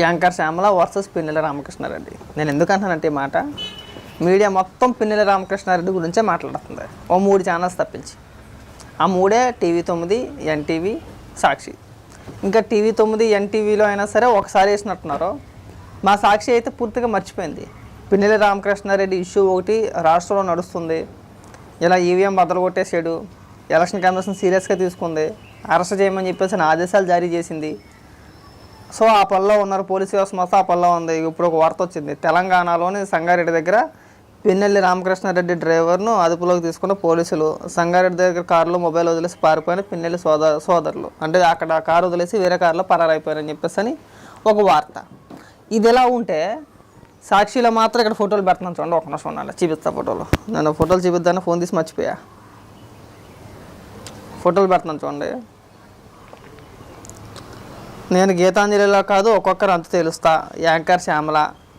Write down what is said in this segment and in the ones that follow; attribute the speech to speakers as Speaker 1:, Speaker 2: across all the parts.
Speaker 1: Anchor Shyamala versus Pinnelli Ramakrishna Reddy. నేను ఎందుకు అంటానంటే మాట? మీడియా మొత్తం పిన్నెల రామకృష్ణారెడ్డి గురించే మాట్లాడుతుంది. ఓ మూడు ఛానల్స్ తప్పించి. ఆ మూడే టీవీ తొమ్మిది ఎన్టీవీ సాక్షి. ఇంకా టీవీ తొమ్మిది ఎన్టీవీలో అయినా సరే ఒకసారి వేసినట్టున్నారు. మా సాక్షి అయితే పూర్తిగా మర్చిపోయింది. పిన్నెల రామకృష్ణారెడ్డి ఇష్యూ ఒకటి రాష్ట్రంలో నడుస్తుంది. ఇలా ఈవీఎం బద్దలు కొట్టేసాడు ఎలక్షన్ కమిషన్ సీరియస్గా తీసుకుంది. అరెస్ట్ చేయమని చెప్పేసి నా ఆదేశాలు జారీ చేసింది. సో ఆ పనిలో ఉన్నారు పోలీసు వ్యవస్థ మొత్తం ఆ పనిలో ఉంది. ఇప్పుడు ఒక వార్త వచ్చింది. తెలంగాణలోని సంగారెడ్డి దగ్గర పిన్నెల్లి రామకృష్ణారెడ్డి డ్రైవర్ను అదుపులోకి తీసుకున్న పోలీసులు సంగారెడ్డి దగ్గర కారులో మొబైల్ వదిలేసి పారిపోయిన పిన్నెల్లి సోదర సోదరులు. అంటే అక్కడ కారు వదిలేసి వేరే కారులో పరారైపోయారని చెప్పేసి అని ఒక వార్త. ఇది ఎలా ఉంటే సాక్షిలో మాత్రం ఇక్కడ ఫోటోలు పెడుతున్నాను చూడండి. ఒక నిమిషం ఉండాలి చూపిస్తా ఫోటోలు. నేను ఫోటోలు చూపిద్దాను ఫోన్ తీసి మర్చిపోయా. ఫోటోలు పెడుతున్నాను చూడండి. నేను గీతాంజలిలో కాదు ఒక్కొక్కరు అంత తెలుస్తా. యాంకర్ శ్యామల.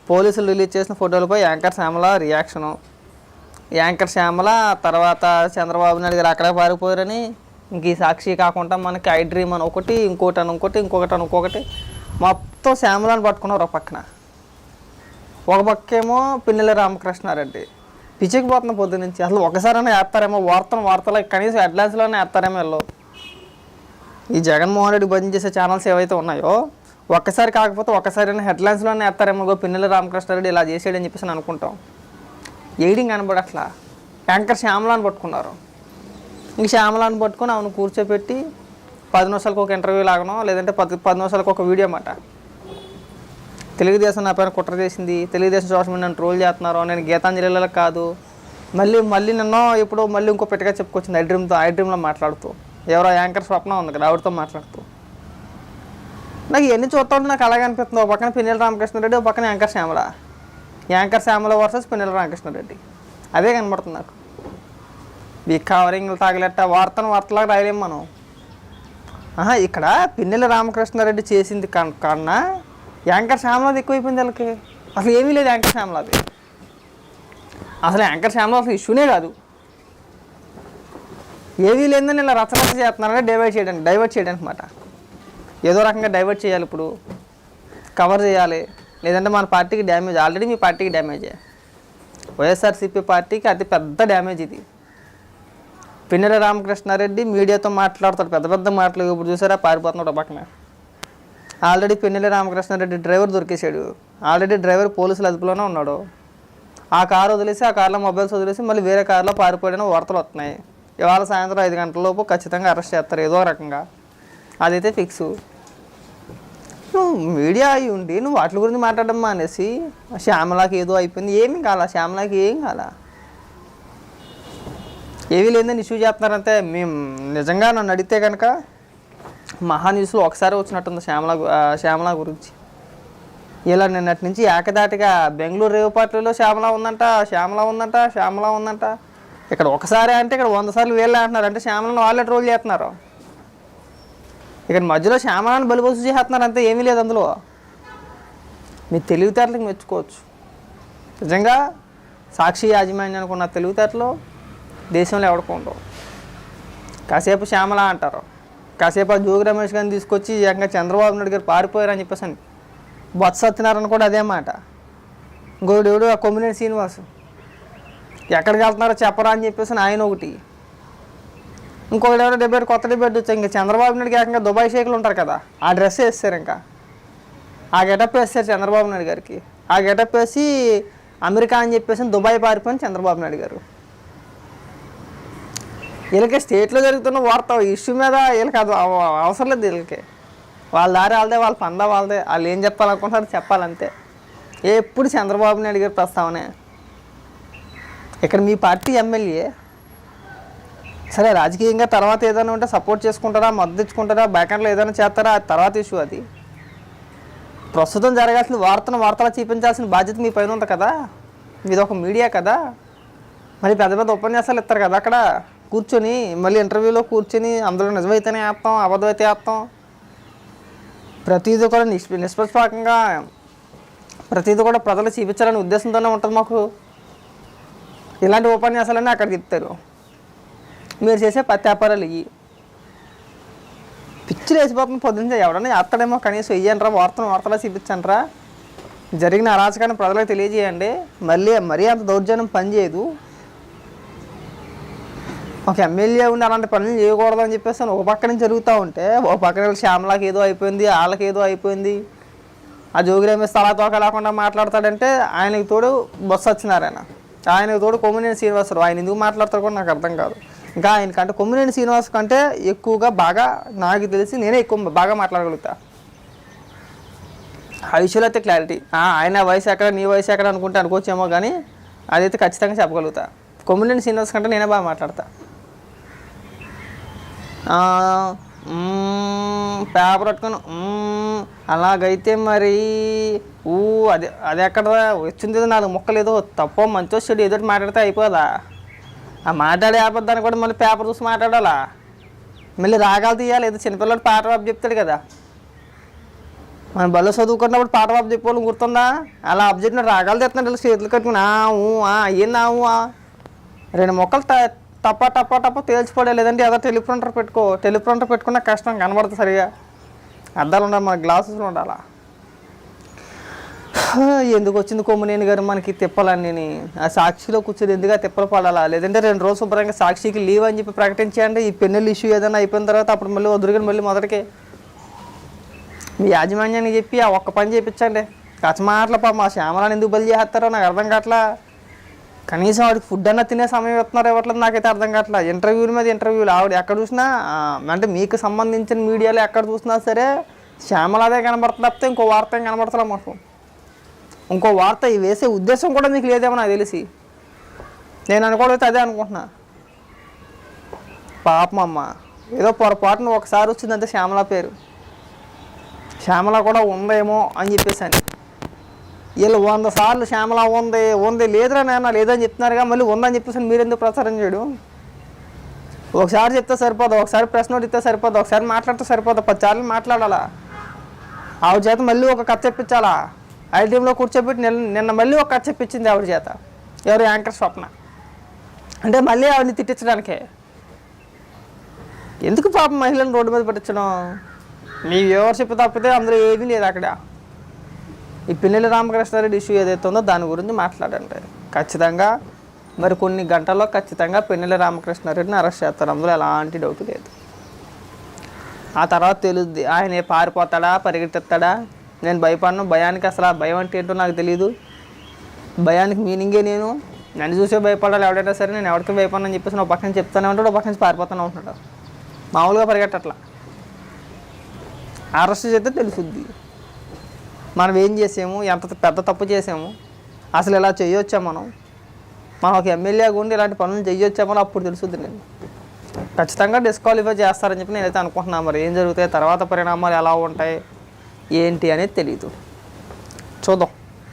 Speaker 1: పోలీసులు రిలీజ్ చేసిన ఫోటోలపై anchor Shyamala reaction. Anchor Shyamala తర్వాత చంద్రబాబు నాయుడు గారు అక్కడే పారిపోయారని ఇంక ఈ సాక్షి కాకుండా మనకి ఐ డ్రీమ్ అని ఒకటి ఇంకోటి అని ఇంకోటి ఇంకొకటి అని ఇంకొకటి మొత్తం శ్యామలని పట్టుకున్నారు ఒక పక్కన. ఒక పక్కేమో పిన్నెల రామకృష్ణారెడ్డి. పిచ్చికి పోతున్న పొద్దు నుంచి. అసలు ఒకసారైనా వేస్తారేమో వార్తను వార్తలు కనీసం హెడ్లైన్స్లోనే వేస్తారేమో వీళ్ళు. ఈ జగన్మోహన్ రెడ్డి భజన చేసే ఛానల్స్ ఏవైతే ఉన్నాయో ఒక్కసారి కాకపోతే ఒక్కసారి హెడ్లైన్స్లోనే ఎత్తారేమో పిన్నెల రామకృష్ణారెడ్డి ఇలా చేసాడని చెప్పేసి అనుకుంటాం. ఎయిడింగ్ కనబడట్లా యాంకర్ శ్యామలాని పట్టుకున్నారు. ఇంక శ్యామలాని పట్టుకొని అవును కూర్చోపెట్టి పది నిమిషాలకు ఒక ఇంటర్వ్యూ లాగనో లేదంటే పది పది నిమిషాలకు ఒక వీడియో అన్నమాట. తెలుగుదేశం నా పైన కుట్ర చేసింది తెలుగుదేశం సోషల్ మీడియా ట్రోల్ చేస్తున్నారు నేను గీతాంజలిలో కాదు. మళ్ళీ మళ్ళీ నిన్న ఇప్పుడు మళ్ళీ ఇంకో పెట్టగా చెప్పుకొచ్చింది ఐడ్రీమ్తో డ్రీమ్తో డ్రీమ్లో మాట్లాడుతూ. ఎవరో యాంకర్ స్వప్న ఉంది కదా ఆవిడతో మాట్లాడుతూ. నాకు ఇవన్నీ చూస్తా ఉంటే నాకు అలాగే అనిపిస్తుంది. ఒక పక్కన పిన్నెల రామకృష్ణారెడ్డి ఒక పక్కన anchor Shyamala. Anchor Shyamala versus Pinnelli Ramakrishna Reddy. అదే కనబడుతుంది నాకు. ఈ కవరింగ్ తాగలేట వార్తను వార్తలాగా రాయలేం మనం. ఆహా ఇక్కడ పిన్నెల రామకృష్ణారెడ్డి చేసింది కన్నా యాంకర్ శ్యామలది ఎక్కువైపోయింది వాళ్ళకి. అసలు ఏమీ లేదు యాంకర్ శ్యామలది. అసలు యాంకర్ శ్యామల అసలు ఇష్యూనే కాదు. ఏది లేదని ఇలా రచరచ చేస్తున్నారంటే డైవర్ట్ చేయడానికి డైవర్ట్ చేయడానికి అనమాట ఏదో రకంగా డైవర్ట్ చేయాలి ఇప్పుడు. కవర్ చేయాలి. లేదంటే మన పార్టీకి డ్యామేజ్ ఆల్రెడీ మీ పార్టీకి డ్యామేజే వైఎస్ఆర్సీపీ పార్టీకి అతి పెద్ద డ్యామేజ్ ఇది. పిన్నెల రామకృష్ణారెడ్డి మీడియాతో మాట్లాడతాడు. పెద్ద పెద్ద మాటలు ఇప్పుడు చూసారా? పారిపోతున్నాడు పక్కన. ఆల్రెడీ పిన్నెల రామకృష్ణారెడ్డి డ్రైవర్ దొరికేశాడు. ఆల్రెడీ డ్రైవర్ పోలీసులు అదుపులోనే ఉన్నాడు. ఆ కారు వదిలేసి ఆ కార్లో మొబైల్స్ వదిలేసి మళ్ళీ వేరే కారులో పారిపోయిన వార్తలు వస్తున్నాయి. ఇవాళ సాయంత్రం ఐదు గంటల లోపు ఖచ్చితంగా అరెస్ట్ చేస్తారు ఏదో రకంగా. అదైతే ఫిక్స్ నువ్వు మీడియా అయి ఉండి నువ్వు వాటి గురించి మాట్లాడడం మానేసి శ్యామలాకి ఏదో అయిపోయింది ఏమీ కాలా శ్యామలాకి ఏం కాలా? ఏవీ లేదని ఇష్యూ చేస్తున్నారంటే మేము నిజంగా నన్ను అడిగితే కనుక మహా న్యూస్లో ఒకసారి వచ్చినట్టుంది శ్యామల శ్యామల గురించి. ఇలా నిన్నటి నుంచి ఏకదాటిగా బెంగళూరు రేవు పార్టీలో శ్యామల ఉందంట శ్యామల ఉందంట శ్యామల ఉందంట. ఇక్కడ ఒకసారి అంటే ఇక్కడ వంద సార్లు వేళ్ళు అంటున్నారు. అంటే శ్యామలను వాళ్ళే ట్రోల్ చేస్తున్నారు. ఇక్కడ మధ్యలో శ్యామలాన్ని బలిపోసు చేస్తున్నారు అంతే ఏమీ లేదు అందులో. మీ తెలివితేటలకు మెచ్చుకోవచ్చు. నిజంగా సాక్షి యాజమాన్యం అనుకున్న తెలివితేటలు దేశంలో ఎవరికి ఉండవు. కాసేపు శ్యామల అంటారు. కాసేపు ఆ జోగి రమేష్ గారిని తీసుకొచ్చి ఏకంగా చంద్రబాబు నాయుడు గారు పారిపోయారని చెప్పేసి అని. బొత్స సత్యనారాయణ కూడా అదే మాట. ఇంకోడెవడు ఆ కొమ్మినేని శ్రీనివాసు. ఎక్కడికి వెళ్తున్నారో చెప్పరా అని చెప్పేసి ఆయన ఒకటి. ఇంకొకటి ఎవరో డిబేట్ కొత్త డిబేట్ వచ్చాయి ఇంకా చంద్రబాబు నాయుడు ఏకంగా దుబాయ్ షేకులు ఉంటారు కదా ఆ డ్రెస్ వేస్తారు ఇంకా. ఆ గెటప్ వేస్తారు చంద్రబాబు నాయుడు గారికి. ఆ గెటప్ వేసి అమెరికా అని చెప్పేసి దుబాయ్ పారిపోయిన చంద్రబాబు నాయుడు గారు. వీళ్ళకి స్టేట్లో జరుగుతున్న వార్త ఇష్యూ మీద వీళ్ళకి అది అవసరం లేదు వీళ్ళకి. వాళ్ళ దారి వాళ్ళదే వాళ్ళ పందా వాళ్ళదే. వాళ్ళు ఏం చెప్పాలనుకుంటారో చెప్పాలంతే. ఎప్పుడు చంద్రబాబు నాయుడు గారి ప్రస్తావనే. ఇక్కడ మీ పార్టీ ఎమ్మెల్యే సరే రాజకీయంగా తర్వాత ఏదైనా ఉంటే సపోర్ట్ చేసుకుంటారా మద్దతు ఇచ్చుకుంటారా బ్యాకెండ్లో ఏదైనా చేస్తారా తర్వాత ఇష్యూ అది. ప్రస్తుతం జరగాల్సిన వార్తను వార్తలు చూపించాల్సిన బాధ్యత మీ పైన ఉంది కదా? మీది ఒక మీడియా కదా? మరి పెద్ద పెద్ద ఉపన్యాసాలు ఇస్తారు కదా అక్కడ? కూర్చొని మళ్ళీ ఇంటర్వ్యూలో కూర్చొని అందులో నిజమైతేనే వేస్తాం అబద్ధమైతే వేస్తాం ప్రతిదీ కూడా నిష్ప నిష్పక్షపాతంగా ప్రతిదీ కూడా ప్రజలు చూపించాలనే ఉద్దేశంతోనే ఉంటుంది మాకు. ఇలాంటి ఉపన్యాసాలన్నీ అక్కడ చెప్తారు. మీరు చేసే పత్తి వ్యాపారాలు ఇవి పిచ్చి లేచిపోతుంది పొద్దున్నే ఎవడన్నా చేస్తాడేమో కనీసం వెయ్యండ్రా వార్తను వార్తలా చూపించండిరా. జరిగిన అరాచకాన్ని ప్రజలకు తెలియజేయండి. మళ్ళీ మరీ అంత దౌర్జన్యం పనిచేయదు ఒక ఎమ్మెల్యే ఉండి అలాంటి పనులు చేయకూడదు అని చెప్పేసి ఒక పక్క నుంచి జరుగుతూ ఉంటే ఒక పక్కన వీళ్ళ శ్యామలాకి ఏదో అయిపోయింది వాళ్ళకి ఏదో అయిపోయింది. ఆ జోగి రమేష్ తలా తోక లేకుండా మాట్లాడతాడంటే ఆయనకి తోడు బొత్స వచ్చినారాయన ఆయన తోడు కొమ్మినేని శ్రీనివాసరావు ఆయన ఎందుకు మాట్లాడతారు కూడా నాకు అర్థం కాదు. ఇంకా ఆయనకంటే కొమ్మినేని శ్రీనివాస్ కంటే ఎక్కువగా బాగా నాకు తెలిసి నేనే ఎక్కువ బాగా మాట్లాడగలుగుతా. ఆ విషయంలో అయితే క్లారిటీ ఆయన వయసు ఎక్కడ నీ వయసు ఎక్కడ అనుకుంటే అనుకోవచ్చేమో కానీ అదైతే ఖచ్చితంగా చెప్పగలుగుతా. కొమ్మినేని శ్రీనివాస్ కంటే నేనే బాగా మాట్లాడతా. పేపర్ పట్టుకొని అలాగైతే మరి ఊ అది అది ఎక్కడ వచ్చింది నాలుగు ముక్కలు ఏదో తప్ప మంచి చెడు ఏదో మాట్లాడితే అయిపోదా? ఆ మాట్లాడే ఆపద్దాన్ని కూడా మళ్ళీ పేపర్ చూసి మాట్లాడాలా? మళ్ళీ రాగాలు తీయాలి ఏదో చిన్నపిల్లడు పాట బాబు చెప్తాడు కదా. మనం బల్ల చదువుకున్నప్పుడు పాట బాబు చెప్పేవాళ్ళు గుర్తుందా? అలా అబ్జెక్ట్ రాగాలు తెస్తున్నాడు చేతులు కట్టుకుని ఆ ఊ ఆ అయ్యింది ఊ ఆ? రెండు మొక్కలు ట టప్ప టప్ప టప్ప తేల్చిపోలే లేదంటే ఏదో టెలిప్రింటర్ పెట్టుకో. టెలిప్రింటర్ పెట్టుకున్నా కష్టం కనబడదు సరిగా. అద్దాలు ఉండాలి మన గ్లాసెస్లు ఉండాలా? ఎందుకు వచ్చింది కొమ్మనేని గారు మనకి తిప్పాలని ఆ సాక్షిలో కూర్చొని ఎందుకు తిప్పలు పడాలా? లేదంటే రెండు రోజులు శుభ్రంగా సాక్షికి లీవ్ అని చెప్పి ప్రకటించేయండి. ఈ పెన్నుల ఇష్యూ ఏదైనా అయిపోయిన తర్వాత అప్పుడు మళ్ళీ వదురుగని మళ్ళీ మొదటికే. మీ యాజమాన్యానికి చెప్పి ఆ ఒక్క పని చేయించండి. కచ్చమాటలు పాప మా శ్యామలాన్ని ఎందుకు బలి చేస్తారో నాకు అర్థం కావట్లా. కనీసం వాడికి ఫుడ్ అన్న తినే సమయం ఇస్తున్నారు ఇవ్వట్లేదు నాకైతే అర్థం కావట్లేదు ఇంటర్వ్యూల మీద ఇంటర్వ్యూలు ఆవిడ ఎక్కడ చూసినా అంటే మీకు సంబంధించిన మీడియాలో ఎక్కడ చూసినా సరే శ్యామలాదే కనబడుతుంది తప్పితే ఇంకో వార్త ఏం కనబడతలే మాకు. ఇంకో వార్త వేసే ఉద్దేశం కూడా మీకు లేదేమో నాకు తెలిసి. నేను అనుకోవడం అదే అనుకుంటున్నా. పాపం అమ్మ. ఏదో పొరపాటున ఒకసారి వచ్చిందంటే శ్యామల పేరు. శ్యామల కూడా ఉందేమో అని చెప్పేసి అని. వీళ్ళు వంద సార్లు శ్యామల ఉంది ఉంది లేదురా నాన్న లేదని చెప్తున్నారుగా మళ్ళీ ఉందని చెప్పేసి మీరు ఎందుకు ప్రచారం చేయడం? ఒకసారి చెప్తే సరిపోదు ఒకసారి ప్రశ్న ఇస్తే సరిపోదు ఒకసారి మాట్లాడితే సరిపోదు పదిసార్లు మాట్లాడాలా? ఆవిడ చేత మళ్ళీ ఒక కథ చెప్పించాలా? ఐటీఎంలో కూర్చోబెట్టి నిన్న నిన్న మళ్ళీ ఒక కథ చెప్పించింది ఆవిడ చేత. ఎవరు యాంకర్ స్వప్న. అంటే మళ్ళీ ఆవిడని తిట్టించడానికే. ఎందుకు పాపం మహిళలను రోడ్డు మీద పెట్టించడం? మీ వ్యూవర్షిప్ తప్పితే అందరూ ఏమీ లేదు అక్కడ. ఈ పిన్నెల రామకృష్ణారెడ్డి ఇష్యూ ఏదైతే ఉందో దాని గురించి మాట్లాడండి. ఖచ్చితంగా మరి కొన్ని గంటల్లో ఖచ్చితంగా పిన్నెల రామకృష్ణారెడ్డిని అరెస్ట్ చేస్తారు. అందులో ఎలాంటి డౌట్ లేదు. ఆ తర్వాత తెలుద్ది ఆయన పారిపోతాడా పరిగెత్తాడా నేను భయపడను. భయానికి అసలు ఆ భయం అంటే ఏంటో నాకు తెలియదు భయానికి మీనింగే నేను. నన్ను చూసే భయపడాలి ఎవడైనా సరే నేను ఎవరికి భయపడను అని చెప్పేసి ఒక పక్కన చెప్తానే ఉంటాడు ఒక పక్క నుంచి పారిపోతానే ఉంటున్నాడు. మామూలుగా పరిగెట్టట్లా. అరెస్ట్ చేస్తే తెలుసుద్ది. మనం ఏం చేసాము? ఎంత పెద్ద తప్పు చేసాము? అసలు ఇలా చేయొచ్చా మనం? మనం ఒక ఎమ్మెల్యే ఉండి ఇలాంటి పనులు చేయొచ్చామని అప్పుడు తెలుసుద్ది నేను ఖచ్చితంగా డిస్క్వాలిఫై చేస్తారని చెప్పి నేనైతే అనుకుంటున్నాను మరి ఏం జరుగుతాయి? తర్వాత పరిణామాలు ఎలా ఉంటాయి? ఏంటి అనేది తెలియదు చూద్దాం.